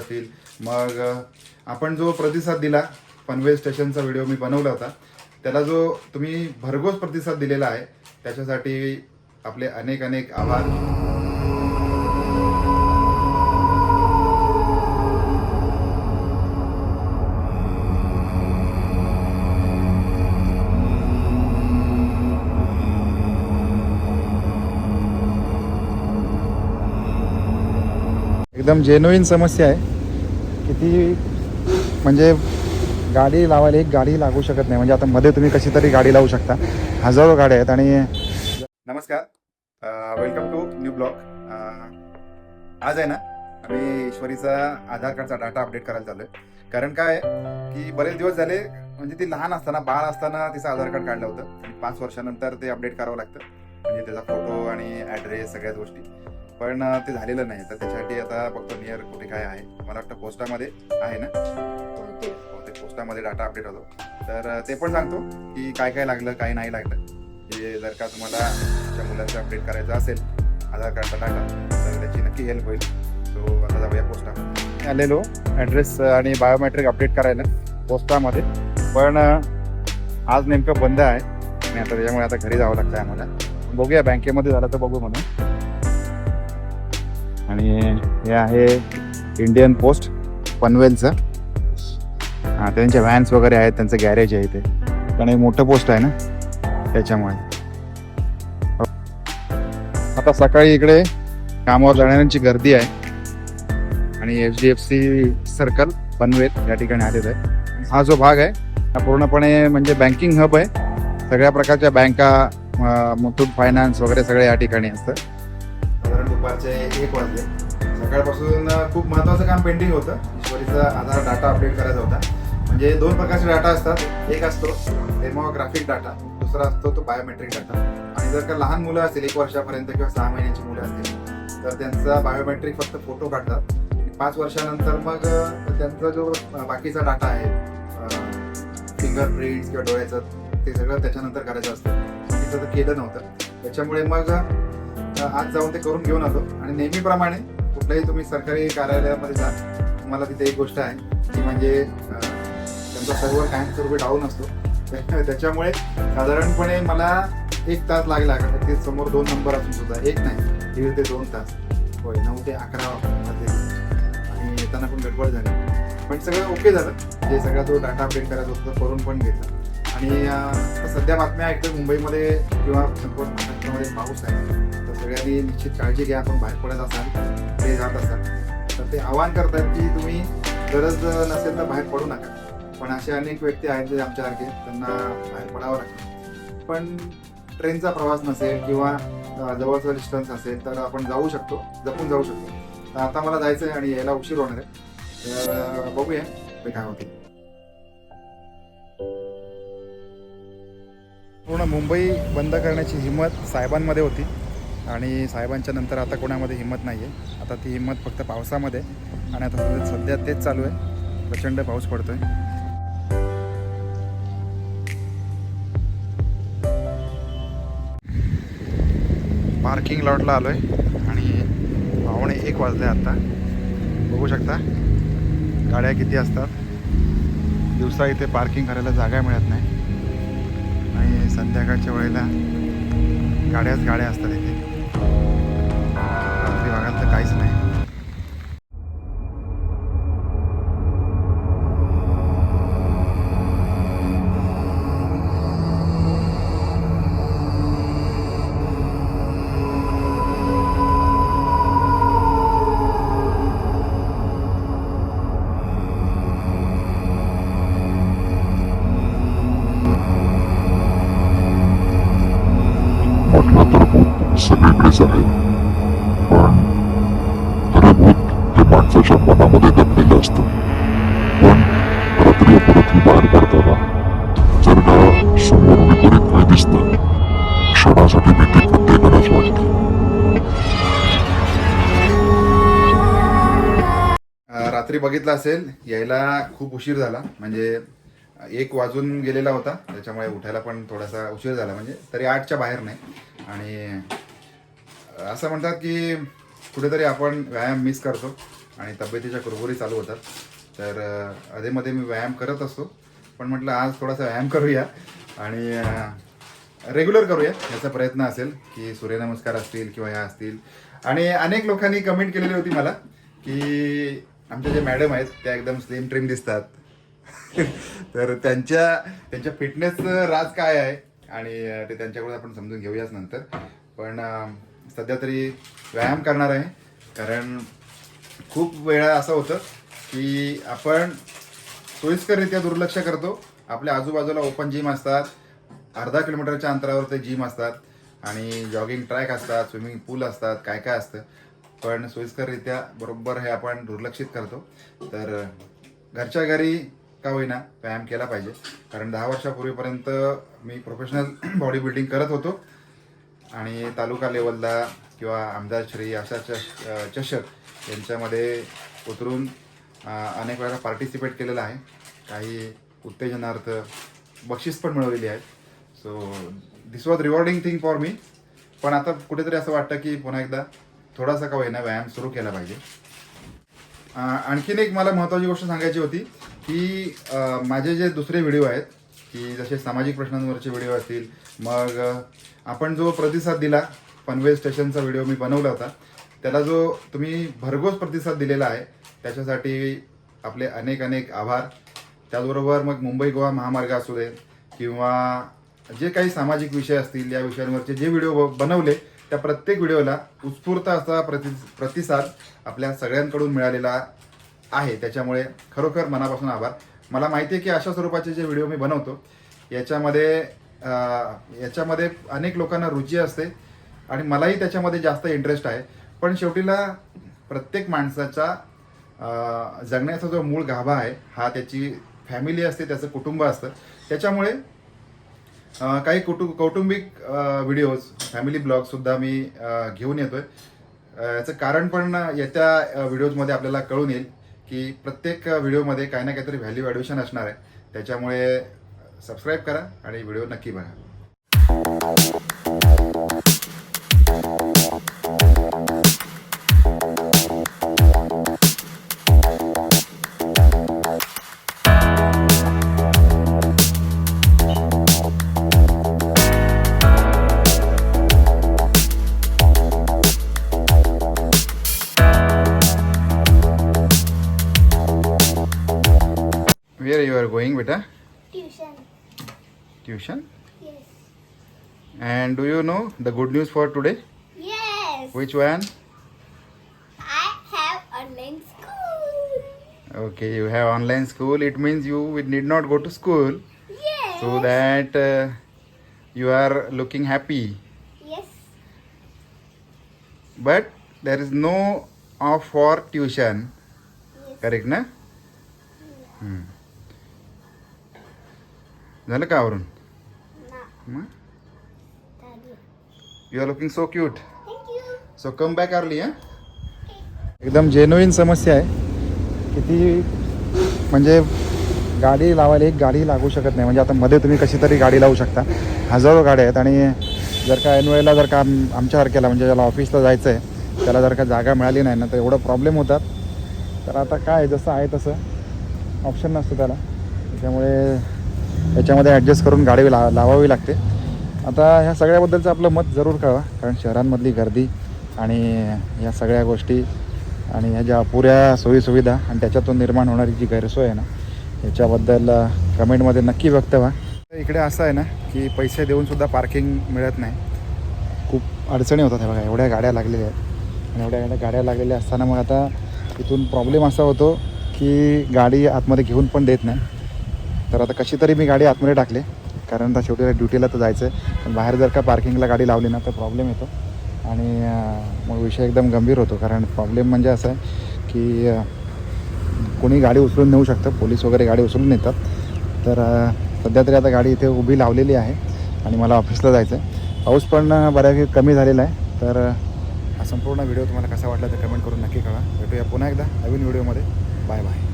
असतील. मग आपण जो प्रतिसाद दिला पनवेल स्टेशनचा व्हिडिओ मी बनवला होता त्याला जो तुम्ही भरघोस प्रतिसाद दिलेला आहे त्याच्यासाठी आपले अनेक अनेक आभार. एकदम जेन्युईन समस्या आहे. किती म्हणजे गाडी लावायला एक गाडी लागू शकत नाही. म्हणजे आता मध्ये तुम्ही कशी तरी गाडी लावू शकता. हजारो गाड्या आहेत आणि नमस्कार. वेलकम टू न्यू ब्लॉग आज आहे ना आम्ही ईश्वरीचा आधार कार्डचा डाटा अपडेट करायला चाललोय. कारण काय की बरेच दिवस झाले म्हणजे ती लहान असताना बाळ असताना तिचं आधार कार्ड काढलं होतं. पाच वर्षानंतर ते अपडेट करावं लागतं. म्हणजे त्याचा फोटो आणि ॲड्रेस सगळ्या गोष्टी. पण ते झालेलं नाही. तर त्याच्यासाठी आता बघतो नियर कुठे काय आहे? मला वाटतं पोस्टामध्ये आहे ना? हो, ते पोस्टामध्ये डाटा अपडेट होतो. तर ते पण सांगतो की काय काय लागलं काय नाही लागलं. की जर का तुम्हाला तुमच्या मुलाचं अपडेट करायचं असेल आधार कार्डचा डाटा तर त्याची नक्की हेल्प होईल. सो आता जाऊया पोस्टामध्ये. आलेलो ॲड्रेस आणि बायोमेट्रिक अपडेट करायला पोस्टामध्ये. पण आज नेमकं बंद आहे. आणि आता त्याच्यामुळे आता घरी जावं लागतं आम्हाला. बघूया बँकेमध्ये झालं तर बघू म्हणून. आणि हे आहे इंडियन पोस्ट पनवेलचं. हां त्यांच्या व्हॅन्स वगैरे आहेत त्यांचं गॅरेज आहे इथे. कारण हे मोठं पोस्ट आहे ना त्याच्यामुळे. आता सकाळी इकडे कामावर जाणाऱ्यांची गर्दी आहे. आणि H D F C circle Panvel या ठिकाणी आलेलं आहे. हा जो भाग आहे हा पूर्णपणे म्हणजे बँकिंग हब आहे. सगळ्या प्रकारच्या बँका मुथूट फायनान्स वगैरे सगळे या ठिकाणी असतं. दुपारचे एक वाजले. सकाळपासून खूप महत्वाचं काम पेंडिंग होतं. ईश्वरीचा आधार डाटा अपडेट करायचा होता. म्हणजे दोन प्रकारचे डाटा असतात. एक असतो डेमोग्राफिक डाटा दुसरा असतो तो बायोमेट्रिक डाटा आणि जर का लहान मुलं असतील एक वर्षापर्यंत किंवा सहा महिन्याची मुलं असतील तर त्यांचा बायोमेट्रिक फक्त फोटो काढतात. आणि पाच वर्षानंतर मग त्यांचा जो बाकीचा डाटा आहे फिंगरप्रिंट्स किंवा डोळ्याचं ते सगळं त्याच्यानंतर करायचं असतं. तिथं तर केलं नव्हतं. त्याच्यामुळे मग आज जाऊन ते करून घेऊन आलो. आणि नेहमीप्रमाणे कुठल्याही तुम्ही सरकारी कार्यालयामध्ये जा तुम्हाला तिथे एक गोष्ट आहे ती म्हणजे त्यांचा सर्व्हर कायमस्वरूपी डाऊन असतो. त्याच्यामुळे साधारणपणे मला एक तास लागला कारण ते समोर दोन नंबर असून सुद्धा एक नाही दीड ते दोन तास. होय नऊ ते अकरा आणि येताना पण गडबड झाली. पण सगळं ओके झालं. जे सगळा तो डाटा अपडेट करायचा होता करून पण घेतला. आणि सध्या बातम्या ऐकतो मुंबईमध्ये किंवा संपूर्ण महाराष्ट्रामध्ये पाऊस आहे. तर सगळ्यांनी निश्चित काळजी घ्या आपण बाहेर पडत असाल ते जात असाल. तर ते आवाहन करतात की तुम्ही गरज नसेल तर बाहेर पडू नका. पण असे अनेक व्यक्ती आहेत जे आमच्यासारखे त्यांना बाहेर पडावं लागतं. पण ट्रेनचा प्रवास नसेल किंवा जवळचा डिस्टन्स असेल तर आपण जाऊ शकतो जपून जाऊ शकतो. तर आता मला जायचं आहे आणि यायला उशीर होणार आहे. तर बघूया ते काय होते. पूर्ण मुंबई बंद करण्याची हिंमत साहेबांमध्ये होती. आणि साहेबांच्या नंतर आता कोणामध्ये हिंमत नाही आहे आता ती हिंमत फक्त पावसामध्ये. आणि आता सध्या- सध्या तेच चालू आहे. प्रचंड पाऊस पडतोय. पार्किंग लॉटला आलोय. आणि पावणे एक वाजले आता. बघू शकता गाड्या किती असतात. दिवसा इथे पार्किंग करायला जागा मिळत नाही. संध्याकाळच्या वेळेला गाड्याच गाड्या असतात इथे. सगळीकडेच आहे पण खरे भूत हे माणसाच्या मनामध्ये दबलेलं असतं. पण रात्री अपरात्री बाहेर पडताना जर का समोर विपरीत काय दिसतं. क्षणासाठी भीती प्रत्येकालाच वाटते. रात्री बघितलं असेल यायला खूप उशीर झाला. म्हणजे एक वाजून गेलेला होता. त्याच्यामुळे उठायला पण थोडासा उशीर झाला. म्हणजे तरी आठच्या बाहेर नाही. आणि असं म्हणतात की कुठेतरी आपण व्यायाम मिस करतो आणि तब्येतीच्या कुरबुरी चालू होतात. तर अधेमध्ये मी व्यायाम करत असतो. पण म्हटलं आज थोडासा व्यायाम करूया आणि रेग्युलर करूया याचा प्रयत्न असेल की सूर्यनमस्कार असतील किंवा ह्या असतील. आणि अनेक लोकांनी कमेंट केलेली होती मला की आमच्या जे मॅडम आहेत त्या एकदम स्लिम ट्रिम दिसतात. तर त्यांच्या त्यांच्या फिटनेसचं राज काय आहे? आणि ते त्यांच्याकडून आपण समजून घेऊयाच नंतर. पण सध्या तरी व्यायाम करणार आहे. कारण खूप वेळा असं होतं की आपण सोयीस्कररित्या दुर्लक्ष करतो. आपल्या आजूबाजूला ओपन जिम असतात अर्धा किलोमीटरच्या अंतरावर ते जिम असतात आणि जॉगिंग ट्रॅक असतात स्विमिंग पूल असतात काय काय असतं. पण सोयीस्कररित्या बरोबर हे आपण दुर्लक्षित करतो. तर घरच्या घरी का होईना व्यायाम केला पाहिजे. कारण दहा वर्षापूर्वीपर्यंत मी प्रोफेशनल बॉडी बिल्डिंग करत होतो. आणि तालुका लेवलला किंवा आमदार श्री अशा चष चषक यांच्यामध्ये उतरून अनेक वेळा पार्टिसिपेट केलेलं आहे. काही उत्तेजनार्थ बक्षीस पण मिळवलेली आहेत. So this was rewarding thing for me पण आता कुठेतरी असं वाटतं की पुन्हा एकदा थोडासा का होईना व्यायाम सुरू केला पाहिजे. आणखीन एक मला महत्त्वाची गोष्ट सांगायची होती की माझे जे दुसरे व्हिडिओ आहेत की जसे सामाजिक प्रश्नांवरचे व्हिडिओ असतील मग आपण जो प्रतिसाद दिला पनवेल स्टेशनचा व्हिडिओ मी बनवला होता त्याला जो तुम्ही भरघोस प्रतिसाद दिलेला आहे त्याच्यासाठी आपले अनेक अनेक आभार. त्याचबरोबर मग मुंबई गोवा महामार्ग असू दे किंवा जे काही सामाजिक विषय असतील या विषयांवरचे जे व्हिडिओ बनवले त्या प्रत्येक व्हिडिओला उत्स्फूर्त असा प्रति प्रतिसाद आपल्या सगळ्यांकडून मिळालेला आहे. त्याच्यामुळे खरोखर मनापासून आभार. मला माहिती आहे की अशा स्वरूपाचे जे व्हिडिओ मी बनवतो याच्यामध्ये याच्यामध्ये अनेक लोकांना रुची असते आणि मलाही त्याच्यामध्ये जास्त इंटरेस्ट आहे. पण शेवटीला प्रत्येक माणसाचा जगण्याचा जो मूळ गाभा आहे हा त्याची फॅमिली असते त्याचं कुटुंब असतं. त्याच्यामुळे काही कुटु कौटुंबिक व्हिडिओज फॅमिली ब्लॉगसुद्धा मी घेऊन येतोय. आहे याचं कारण पण येत्या व्हिडिओजमध्ये आपल्याला कळून येईल की प्रत्येक व्हिडिओमध्ये काही ना काहीतरी व्हॅल्यू ॲडिशन असणार आहे. त्याच्यामुळे सबस्क्राईब करा आणि व्हिडिओ नक्की बघा वेअर यू आर गोईंग बेटा Tuition. tuition? Yes. And do you know the good news for today? Yes. Which one? I have online school. Okay, you have online school. It means you need not go to school. Yes. So that uh, you are looking happy. Yes. But there is no off for tuition. Yes. Correct, na? Yeah. Hmm. झालं का आवरून. You are looking so cute. So come back early हां एकदम genuine समस्या आहे. किती म्हणजे गाडी लावायला एक गाडी लागू शकत नाही. म्हणजे आता मध्ये तुम्ही कशी तरी गाडी लावू शकता. हजारो गाड्या आहेत आणि जर का ऐन वेळेला जर का आम- आमच्यासारख्याला म्हणजे ज्याला ऑफिसला जायचं आहे त्याला जर का जागा मिळाली नाही ना तर एवढं प्रॉब्लेम होतात. तर आता काय जसं आहे तसं. ऑप्शन नसतं त्याला. त्याच्यामुळे याच्यामध्ये ॲडजस्ट करून गाडी ला लावावी लागते. आता ह्या सगळ्याबद्दलचं आपलं मत जरूर कळवा कारण शहरांमधली गर्दी आणि या सगळ्या गोष्टी आणि ह्या ज्या अपुऱ्या सोयीसुविधा आणि त्याच्यातून निर्माण होणारी जी गैरसोय आहे ना याच्याबद्दल कमेंटमध्ये नक्की व्यक्त व्हा. इकडे असं आहे ना की पैसे देऊनसुद्धा पार्किंग मिळत नाही. खूप अडचणी होतात हे बघा एवढ्या गाड्या लागलेल्या आहेत. आणि एवढ्या एवढ्या गाड्या लागलेल्या असताना मग आता इथून प्रॉब्लेम असा होतो की गाडी आतमध्ये घेऊन पण देत नाही. तर आता कशी तरी मी गाडी आतमध्ये टाकली कारण आता शेवटी ड्युटीला तर जायचं आहे पण बाहेर जर का पार्किंगला गाडी लावली ना तर प्रॉब्लेम येतो. आणि मग विषय एकदम गंभीर होतो कारण प्रॉब्लेम म्हणजे असं आहे की कोणी गाडी उचलून नेऊ शकतं पोलीस वगैरे गाडी उचलून नेतात. तर सध्या तरी आता गाडी इथे उभी लावलेली आहे आणि मला ऑफिसला जायचं आहे पाऊस पण बऱ्यापैकी कमी झालेला आहे. तर हा संपूर्ण व्हिडिओ तुम्हाला कसा वाटला तर कमेंट करून नक्की कळा भेटूया पुन्हा एकदा नवीन व्हिडिओमध्ये. Bye bye.